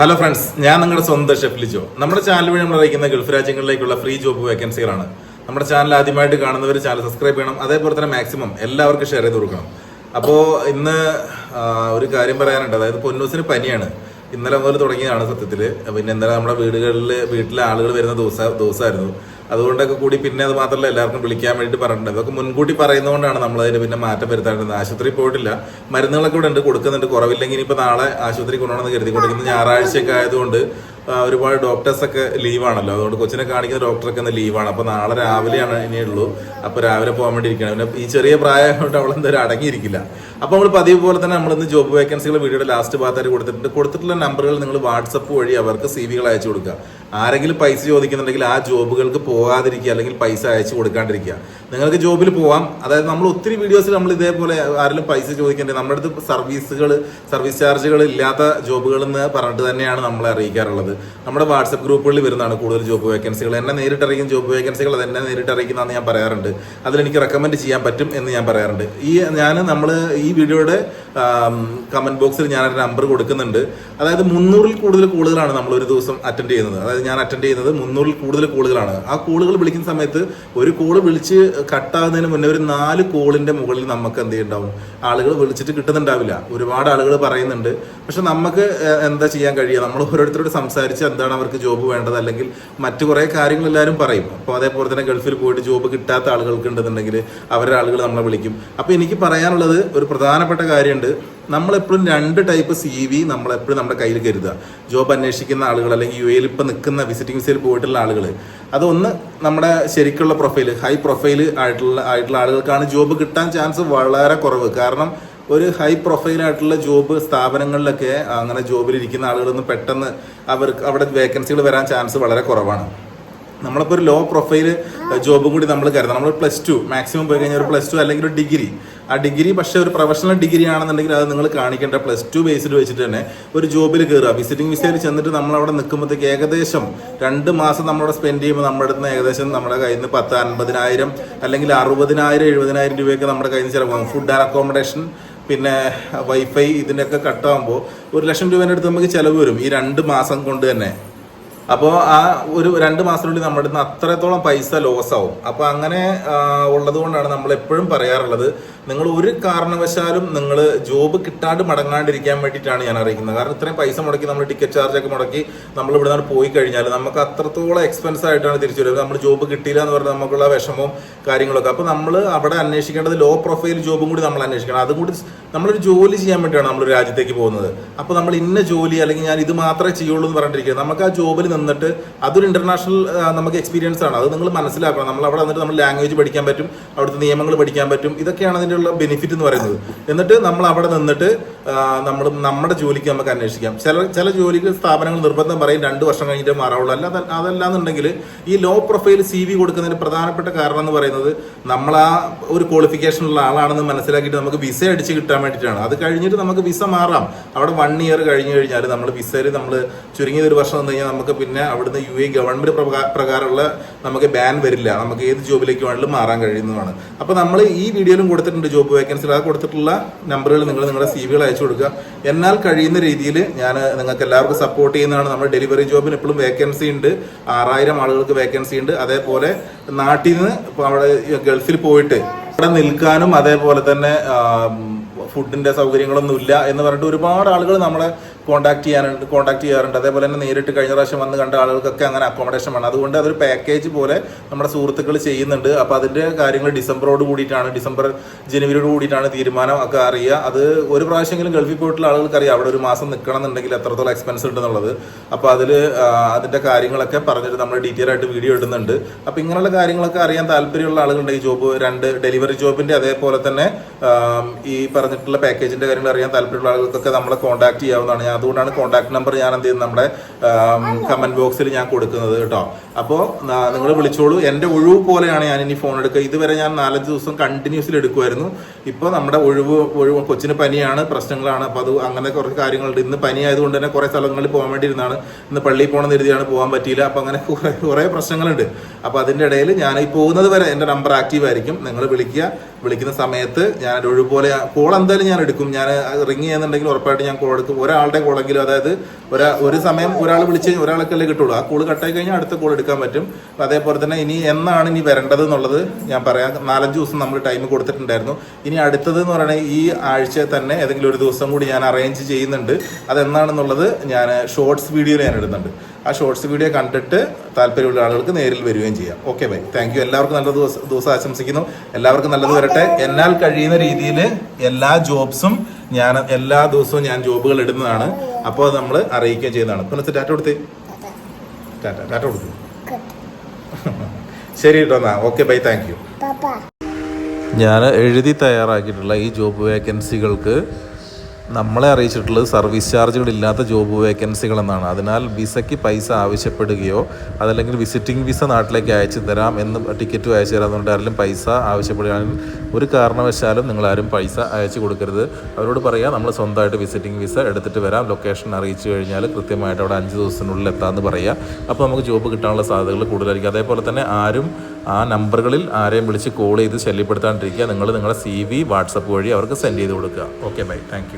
Hello friends ഞാൻ നിങ്ങളുടെ സ്വന്തം ഷെഫ് ലിജോ. നമ്മുടെ ചാനൽ വഴി നമ്മൾ അറിയിക്കുന്ന ഗൾഫ് രാജ്യങ്ങളിലേക്കുള്ള ഫ്രീ ജോബ് വേക്കൻസികളാണ് നമ്മുടെ ചാനൽ ആദ്യമായിട്ട് കാണുന്നവർ ചാനൽ സബ്സ്ക്രൈബ് ചെയ്യണം. അതേപോലെ തന്നെ മാക്സിമം എല്ലാവർക്കും ഷെയർ ചെയ്ത് കൊടുക്കണം. അപ്പോൾ ഇന്ന് ഒരു കാര്യം പറയാനുണ്ട്. അതായത് പൊന്നൂസിന് പനിയാണ്. ഇന്നലെ മുതൽ തുടങ്ങിയതാണ് സത്യത്തിൽ പിന്നെ ഇന്നലെ നമ്മുടെ വീടുകളിൽ വീട്ടിലെ ആളുകൾ വരുന്ന ദിവസം ദിവസമായിരുന്നു. അതുകൊണ്ടൊക്കെ കൂടി പിന്നെ അത് മാത്രമല്ല എല്ലാവർക്കും വിളിക്കാൻ വേണ്ടി പറഞ്ഞിട്ടുണ്ട്. അതൊക്കെ മുൻകൂട്ടി പറയുന്നതുകൊണ്ടാണ് നമ്മൾ അതിന് പിന്നെ മാറ്റം വരുത്താറുണ്ട് ആശുപത്രിയിൽ പോയിട്ടില്ല. മരുന്നുകളൊക്കെ ഇവിടെ ഉണ്ട്. കൊടുക്കുന്നുണ്ട്. കുറവില്ലെങ്കിൽ ഇനിയിപ്പോൾ നാളെ ആശുപത്രി കൊണ്ടുപോകണമെന്ന് കരുതി കൊടുക്കുന്നത് ഞായറാഴ്ചയൊക്കെ ആയതുകൊണ്ട് ഒരുപാട് ഡോക്ടേഴ്സ് ഒക്കെ ലീവാണല്ലോ അതുകൊണ്ട് കൊച്ചിനെ കാണിക്കുന്ന ഡോക്ടറൊക്കെ ഇന്ന് ലീവാണ് അപ്പോൾ നാളെ രാവിലെയാണ് ഇനിയുള്ളൂ അപ്പോൾ രാവിലെ പോകാൻ വേണ്ടി ഇരിക്കണം പിന്നെ ഈ ചെറിയ പ്രായം കൊണ്ട് അവൾ എന്തായാലും അടങ്ങിയിരിക്കില്ല. അപ്പോൾ നമ്മൾ പതിവ് പോലെ തന്നെ നമ്മൾ ഇന്ന് ജോബ് വേക്കൻസികൾ വീഡിയോയുടെ ലാസ്റ്റ് ഭാഗത്തായിട്ട് കൊടുത്തിട്ടുണ്ട്. കൊടുത്തിട്ടുള്ള നമ്പറുകൾ നിങ്ങൾ വാട്സപ്പ് വഴി അവർക്ക് സി വികൾ അയച്ചു കൊടുക്കുക. ആരെങ്കിലും പൈസ ചോദിക്കുന്നുണ്ടെങ്കിൽ ആ ജോബുകൾക്ക് പോകാതിരിക്കുക അല്ലെങ്കിൽ പൈസ അയച്ചു കൊടുക്കാണ്ടിരിക്കുക. നിങ്ങൾക്ക് ജോബിൽ പോവാം. അതായത് നമ്മൾ ഒത്തിരി വീഡിയോസിൽ നമ്മൾ ഇതേപോലെ ആരെങ്കിലും പൈസ ചോദിക്കേണ്ടത് നമ്മുടെ അടുത്ത് സർവീസുകൾ സർവീസ് ചാർജുകൾ ഇല്ലാത്ത ജോബുകൾ എന്ന് പറഞ്ഞിട്ട് തന്നെയാണ് നമ്മളെ അറിയിക്കാറുള്ളത്. നമ്മുടെ വാട്സപ്പ് ഗ്രൂപ്പുകളിൽ വരുന്നതാണ് കൂടുതൽ ജോബ് വേക്കൻസികൾ എന്നെ നേരിട്ട് അറിയിക്കുന്ന ജോബ് വേക്കൻസികൾ അത് എന്നെ നേരിട്ട് അറിയിക്കുന്നതെന്ന് ഞാൻ പറയാറുണ്ട്. അതിലെനിക്ക് റെക്കമെൻഡ് ചെയ്യാൻ പറ്റും എന്ന് ഞാൻ പറയാറുണ്ട്. ഈ ഞാൻ നമ്മൾ ഈ വീഡിയോയുടെ കമന്റ് ബോക്സിൽ ഞാൻ ഒരു നമ്പർ കൊടുക്കുന്നുണ്ട്. അതായത് മുന്നൂറിൽ കൂടുതൽ കോളുകളാണ് നമ്മൾ ഒരു ദിവസം അറ്റൻഡ് ചെയ്യുന്നത്. അതായത് ഞാൻ അറ്റൻഡ് ചെയ്യുന്നത് മുന്നൂറിൽ കൂടുതൽ കോളുകളാണ്. ആ കോളുകൾ വിളിക്കുന്ന സമയത്ത് ഒരു കോൾ വിളിച്ച് കട്ടാകുന്നതിന് മുന്നേ ഒരു നാല് കോളിന്റെ മുകളിൽ നമുക്ക് എന്ത് ചെയ്യണ്ടാവും? ആളുകൾ വിളിച്ചിട്ട് കിട്ടുന്നുണ്ടാവില്ല. ഒരുപാട് ആളുകൾ പറയുന്നുണ്ട്. പക്ഷെ നമുക്ക് എന്താ ചെയ്യാൻ കഴിയുക? നമ്മൾ ഓരോരുത്തരോട് സംസാരിച്ച് എന്താണ് അവർക്ക് ജോബ് വേണ്ടത്? അല്ലെങ്കിൽ മറ്റു കുറേ കാര്യങ്ങൾ എല്ലാവരും പറയും. അപ്പോൾ അതേപോലെ തന്നെ ഗൾഫിൽ പോയിട്ട് ജോബ് കിട്ടാത്ത ആളുകൾക്ക് ഉണ്ടെന്നുണ്ടെങ്കിൽ അവരുടെ ആളുകൾ നമ്മളെ വിളിക്കും. അപ്പോൾ എനിക്ക് പറയാനുള്ളത് ഒരു പ്രധാനപ്പെട്ട കാര്യമുണ്ട് നമ്മളെപ്പോഴും രണ്ട് ടൈപ്പ് സി വി നമ്മളെപ്പോഴും നമ്മുടെ കയ്യിൽ കരുതുക. ജോബ് അന്വേഷിക്കുന്ന ആളുകൾ അല്ലെങ്കിൽ യു എയിൽ ഇപ്പം നിൽക്കുന്ന വിസിറ്റിംഗ് വിസയിൽ പോയിട്ടുള്ള ആളുകൾ. അതൊന്ന് നമ്മുടെ ശരിക്കുള്ള പ്രൊഫൈൽ ഹൈ പ്രൊഫൈൽ ആയിട്ടുള്ള ആയിട്ടുള്ള ആളുകൾക്കാണ് ജോബ് കിട്ടാൻ ചാൻസ് വളരെ കുറവ്. കാരണം ഒരു ഹൈ പ്രൊഫൈലായിട്ടുള്ള ജോബ് സ്ഥാപനങ്ങളിലൊക്കെ അങ്ങനെ ജോബിലിരിക്കുന്ന ആളുകളൊന്നും പെട്ടെന്ന് അവർക്ക് അവിടെ വേക്കൻസികൾ വരാൻ ചാൻസ് വളരെ കുറവാണ്. നമ്മളിപ്പോൾ ഒരു ലോ പ്രൊഫൈൽ ജോബും കൂടി നമ്മൾ കരുതണം. നമ്മൾ പ്ലസ് ടു മാക്സിമം പോയി കഴിഞ്ഞാൽ ഒരു പ്ലസ് ടു അല്ലെങ്കിൽ ഒരു ഡിഗ്രി ആ ഡിഗ്രി പക്ഷേ ഒരു പ്രൊഫഷണൽ ഡിഗ്രി ആണെന്നുണ്ടെങ്കിൽ അത് നിങ്ങൾ കാണിക്കേണ്ട. പ്ലസ് ടു ബേസിൽ വെച്ചിട്ട് തന്നെ ഒരു ജോബിൽ കയറുക വിസിറ്റിംഗ് വിസയിൽ ചെന്നിട്ട് നമ്മൾ അവിടെ നിൽക്കുമ്പോഴത്തേക്ക് ഏകദേശം രണ്ട് മാസം നമ്മളവിടെ സ്പെൻഡ് ചെയ്യുമ്പോൾ നമ്മുടെ അടുത്ത് ഏകദേശം നമ്മുടെ കയ്യിൽ നിന്ന് പത്ത് അൻപതിനായിരം അല്ലെങ്കിൽ അറുപതിനായിരം എഴുപതിനായിരം രൂപയൊക്കെ നമ്മുടെ കയ്യിൽ നിന്ന് ചിലവാകും. ഫുഡ് ആൻഡ് അക്കോമഡേഷൻ പിന്നെ വൈഫൈ ഇതിന്റെയൊക്കെ കട്ടാകുമ്പോൾ ഒരു ലക്ഷം രൂപേന്റെ അടുത്ത് നമുക്ക് ചിലവ് വരും ഈ രണ്ട് മാസം കൊണ്ട് തന്നെ. അപ്പോൾ ആ ഒരു രണ്ട് മാസത്തിനുള്ളിൽ നമ്മുടെ നിന്ന് അത്രത്തോളം പൈസ ലോസ് ആവും. അപ്പോൾ അങ്ങനെ ഉള്ളതുകൊണ്ടാണ് ഉള്ളത് കൊണ്ടാണ് നമ്മൾ എപ്പോഴും പറയാറുള്ളത് നിങ്ങൾ ഒരു കാരണവശാലും നിങ്ങൾ ജോബ് കിട്ടാണ്ട് മടങ്ങാണ്ടിരിക്കാൻ വേണ്ടിയിട്ടാണ് ഞാൻ അറിയിക്കുന്നത്. കാരണം ഇത്രയും പൈസ മുടക്കി നമ്മൾ ടിക്കറ്റ് ചാർജ് ഒക്കെ മുടക്കി നമ്മൾ ഇവിടെ നിന്ന് പോയി കഴിഞ്ഞാൽ നമുക്ക് അത്രത്തോളം എക്സ്പെൻസ് ആയിട്ടാണ് തിരിച്ചു വരുന്നത്. നമ്മൾ ജോബ് കിട്ടിയില്ല എന്ന് പറഞ്ഞാൽ നമുക്കുള്ള വിഷമവും കാര്യങ്ങളൊക്കെ. അപ്പോൾ നമ്മൾ അവിടെ അന്വേഷിക്കേണ്ടത് ലോ പ്രൊഫൈൽ ജോബും കൂടി നമ്മൾ അന്വേഷിക്കണം. അതും കൂടി നമ്മളൊരു ജോലി ചെയ്യാൻ വേണ്ടിയാണ് നമ്മൾ രാജ്യത്തേക്ക് പോകുന്നത്. അപ്പോൾ നമ്മൾ ഇന്ന ജോലി അല്ലെങ്കിൽ ഞാൻ ഇത് മാത്രമേ ചെയ്യുള്ളൂ എന്ന് പറഞ്ഞിരിക്കുന്നത്. നമുക്ക് ആ ജോബിൽ നിന്നിട്ട് അതൊരു ഇന്റർനാഷണൽ നമുക്ക് എക്സ്പീരിയൻസ് ആണ്. അത് നിങ്ങൾ മനസ്സിലാക്കണം. നമ്മൾ അവിടെ വന്നിട്ട് നമ്മൾ ലാംഗ്വേജ് പഠിക്കാൻ പറ്റും അവിടുത്തെ നിയമങ്ങൾ പഠിക്കാൻ പറ്റും. ഇതൊക്കെയാണ് അതിന്റെ ഉള്ള ബെനിഫിറ്റ് എന്ന് പറയുന്നത്. എന്നിട്ട് നമ്മൾ അവിടെ നിന്നിട്ട് നമ്മൾ നമ്മുടെ ജോലിക്ക് നമുക്ക് അന്വേഷിക്കാം. ചില ചില ജോലിക്ക് സ്ഥാപനങ്ങൾ നിർബന്ധം പറയും രണ്ട് വർഷം കഴിഞ്ഞിട്ട് മാറാവുള്ളൂ. അല്ല അതല്ലാന്നുണ്ടെങ്കിൽ ഈ ലോ പ്രൊഫൈൽ സി വി കൊടുക്കുന്നതിന് പ്രധാനപ്പെട്ട കാരണം എന്ന് പറയുന്നത് നമ്മൾ ആ ഒരു ക്വാളിഫിക്കേഷനുള്ള ആളാണെന്ന് മനസ്സിലാക്കിയിട്ട് നമുക്ക് വിസ അടിച്ച് കിട്ടാൻ വേണ്ടിയിട്ടാണ്. അത് കഴിഞ്ഞിട്ട് നമുക്ക് വിസ മാറാം. അവിടെ വൺ ഇയർ കഴിഞ്ഞു കഴിഞ്ഞാൽ നമ്മൾ വിസയിൽ നമ്മൾ ചുരുങ്ങിയ ഒരു വർഷം വന്നു കഴിഞ്ഞാൽ നമുക്ക് പിന്നെ അവിടുന്ന് യു എ ഗവൺമെന്റ് പ്രകാ- പ്രകാരമുള്ള നമുക്ക് ബാൻ വരില്ല. നമുക്ക് ഏത് ജോബിലേക്ക് വേണമെങ്കിലും മാറാൻ കഴിയുന്നതാണ്. അപ്പോൾ നമ്മൾ ഈ വീഡിയോയിലും കൊടുത്തിട്ടുണ്ട് ജോബ് വേക്കൻസിൽ അത് കൊടുത്തിട്ടുള്ള നമ്പറുകൾ നിങ്ങൾ നിങ്ങളുടെ സി വികൾ അയച്ചു കൊടുക്കുക. എന്നാൽ കഴിയുന്ന രീതിയിൽ ഞാൻ നിങ്ങൾക്ക് എല്ലാവർക്കും സപ്പോർട്ട് ചെയ്യുന്നതാണ്. നമ്മൾ ഡെലിവറി ജോബിന് ഇപ്പോഴും വേക്കൻസി ഉണ്ട്. ആറായിരം ആളുകൾക്ക് വേക്കൻസി ഉണ്ട്. അതേപോലെ നാട്ടിൽ നിന്ന് ഇപ്പോൾ അവിടെ ഗൾഫിൽ പോയിട്ട് അവിടെ നിൽക്കാനും അതേപോലെ തന്നെ ഫുഡിന്റെ സൗകര്യങ്ങളൊന്നും ഇല്ല എന്ന് പറഞ്ഞിട്ട് ഒരുപാട് ആളുകൾ നമ്മളെ കോൺടാക്ട് ചെയ്യാനുണ്ട് കോണ്ടാക്ട് ചെയ്യാറുണ്ട്. അതേപോലെ തന്നെ നേരിട്ട് കഴിഞ്ഞ പ്രാവശ്യം വന്ന് കണ്ട ആളുകൾക്കൊക്കെ അങ്ങനെ അക്കോമഡേഷൻ വേണം. അതുകൊണ്ട് അതൊരു പാക്കേജ് പോലെ നമ്മുടെ സുഹൃത്തുക്കൾ ചെയ്യുന്നുണ്ട്. അപ്പോൾ അതിന്റെ കാര്യങ്ങൾ ഡിസംബറോട് കൂടിയിട്ടാണ് ഡിസംബർ ജനുവരിയോട് കൂടിയിട്ടാണ് തീരുമാനം ഒക്കെ അറിയുക. അത് ഒരു പ്രാവശ്യമെങ്കിലും ഗൾഫിൽ പോയിട്ടുള്ള ആളുകൾക്ക് അറിയാം അവിടെ ഒരു മാസം നിൽക്കണം എന്നുണ്ടെങ്കിൽ എത്രത്തോളം എക്സ്പെൻസ് ഉണ്ടെന്നുള്ളത്. അപ്പോൾ അതിൽ അതിന്റെ കാര്യങ്ങളൊക്കെ പറഞ്ഞിട്ട് നമ്മൾ ഡീറ്റെയിൽ ആയിട്ട് വീഡിയോ ഇടുന്നുണ്ട്. അപ്പോൾ ഇങ്ങനെയുള്ള കാര്യങ്ങളൊക്കെ അറിയാൻ താല്പര്യമുള്ള ആളുകളുണ്ടെങ്കിൽ ജോബ് രണ്ട് ഡെലിവറി ജോബിന്റെ അതേപോലെ തന്നെ ഈ പറഞ്ഞിട്ടുള്ള പാക്കേജിന്റെ കാര്യങ്ങൾ അറിയാൻ താല്പര്യമുള്ള ആളുകൾക്കൊക്കെ നമ്മളെ കോൺടാക്ട് ചെയ്യാവുന്നതാണ്. അതുകൊണ്ടാണ് കോൺടാക്ട് നമ്പർ ഞാൻ എന്ത് ചെയ്യുന്നത് നമ്മുടെ കമന്റ് ബോക്സിൽ ഞാൻ കൊടുക്കുന്നത് കേട്ടോ. അപ്പോ നിങ്ങൾ വിളിച്ചോളൂ. എന്റെ ഒഴിവ് പോലെയാണ് ഞാൻ ഇനി ഫോൺ എടുക്കുക ഇതുവരെ ഞാൻ നാലഞ്ച് ദിവസം കണ്ടിന്യൂസിൽ എടുക്കുമായിരുന്നു ഇപ്പോൾ നമ്മുടെ ഒഴിവ് ഒഴിവ് കൊച്ചിന് പനിയാണ് പ്രശ്നങ്ങളാണ്. അപ്പോൾ അത് അങ്ങനെ കുറച്ച് കാര്യങ്ങളുണ്ട്. ഇന്ന് പനി ആയതുകൊണ്ട് തന്നെ കുറേ സ്ഥലങ്ങളിൽ പോകാൻ വേണ്ടി ഇരുന്നാണ് ഇന്ന് പള്ളിയിൽ പോകണമെന്ന് എഴുതിയാണ് പോകാൻ പറ്റിയില്ല. അപ്പോൾ അങ്ങനെ കുറേ കുറേ പ്രശ്നങ്ങളുണ്ട്. അപ്പോൾ അതിന്റെ ഇടയിൽ ഞാൻ ഈ പോകുന്നത് വരെ എന്റെ നമ്പർ ആക്റ്റീവ് ആയിരിക്കും. നിങ്ങൾ വിളിക്കുക. വിളിക്കുന്ന സമയത്ത് ഞാൻ ഒഴുപോലെ കോൾ എന്തായാലും ഞാൻ എടുക്കും. ഞാൻ റിങ് ചെയ്യുന്നുണ്ടെങ്കിൽ ഉറപ്പായിട്ട് ഞാൻ കോൾ എടുക്കും. ഒരാളുടെ കോളെങ്കിലും അതായത് ഒരാ ഒരു സമയം ഒരാൾ വിളിച്ച് ഒരാൾക്കല്ലേ കിട്ടുള്ളൂ. ആ കോൾ കട്ടായി കഴിഞ്ഞാൽ അടുത്ത കോൾ എടുക്കാൻ പറ്റും. അതേപോലെ തന്നെ ഇനി എന്നാണ് ഇനി വരേണ്ടത് എന്നുള്ളത് ഞാൻ പറയാം. നാലഞ്ച് ദിവസം നമ്മൾ ടൈം കൊടുത്തിട്ടുണ്ടായിരുന്നു. ഇനി അടുത്തത് എന്ന് പറയുന്നത് ഈ ആഴ്ച തന്നെ ഏതെങ്കിലും ഒരു ദിവസം കൂടി ഞാൻ അറേഞ്ച് ചെയ്യുന്നുണ്ട്. അതെന്നാണെന്നുള്ളത് ഞാൻ ഷോർട്സ് വീഡിയോയിൽ ഞാൻ ഇടുന്നുണ്ട്. ആ ഷോർട്സ് വീഡിയോ കണ്ടിട്ട് താല്പര്യമുള്ള ആളുകൾക്ക് നേരിൽ വരികയും ചെയ്യാം. ഓക്കെ ബൈ താങ്ക് യു എല്ലാവർക്കും നല്ല ദിവസം ദിവസം ആശംസിക്കുന്നു. എല്ലാവർക്കും നല്ലത് വരട്ടെ. എന്നാൽ കഴിയുന്ന രീതിയിൽ എല്ലാ ജോബ്സും ഞാൻ എല്ലാ ദിവസവും ഞാൻ ജോബുകൾ ഇടുന്നതാണ്. അപ്പോൾ നമ്മൾ അറിയിക്കുകയും ചെയ്യുന്നതാണ്. പിന്നെ ടാറ്റ കൊടുത്തേ. ടാറ്റ ടാറ്റ കൊടുത്തു ശരി കേട്ടോ എന്നാ. ഓക്കെ ബൈ താങ്ക് യു ഞാൻ എഴുതി തയ്യാറാക്കിയിട്ടുള്ള ഈ ജോബ് വേക്കൻസികൾക്ക് നമ്മളെ അറിയിച്ചിട്ടുള്ളത് സർവീസ് ചാർജുകളില്ലാത്ത ജോബ് വേക്കൻസികൾ എന്നാണ് അതിനാൽ വിസയ്ക്ക് പൈസ ആവശ്യപ്പെടുകയോ അതല്ലെങ്കിൽ വിസിറ്റിംഗ് വിസ നാട്ടിലേക്ക് അയച്ചു തരാം എന്ന് ടിക്കറ്റ് അയച്ചു തരാം ആരെങ്കിലും പൈസ ആവശ്യപ്പെടുകയാണെങ്കിൽ ഒരു കാരണവശാലും നിങ്ങൾ ആരും പൈസ അയച്ചു കൊടുക്കരുത്. അവരോട് പറയാം നമ്മൾ സ്വന്തമായിട്ട് വിസിറ്റിംഗ് വിസ എടുത്തിട്ട് വരാം. ലൊക്കേഷൻ അറിയിച്ചു കഴിഞ്ഞാൽ കൃത്യമായിട്ട് അവിടെ അഞ്ച് ദിവസത്തിനുള്ളിൽ എത്താമെന്ന് പറയുക അപ്പോൾ നമുക്ക് ജോബ് കിട്ടാനുള്ള സാധ്യതകൾ കൂടുതലായിരിക്കും. അതേപോലെ തന്നെ ആരും ആ നമ്പറുകളിൽ ആരെയും വിളിച്ച് കോൾ ചെയ്ത് ശല്യപ്പെടുത്താണ്ടിരിക്കുക. നിങ്ങൾ നിങ്ങളുടെ സി വി വാട്സപ്പ് വഴി അവർക്ക് സെൻഡ് ചെയ്ത് കൊടുക്കുക. Okay bye. താങ്ക്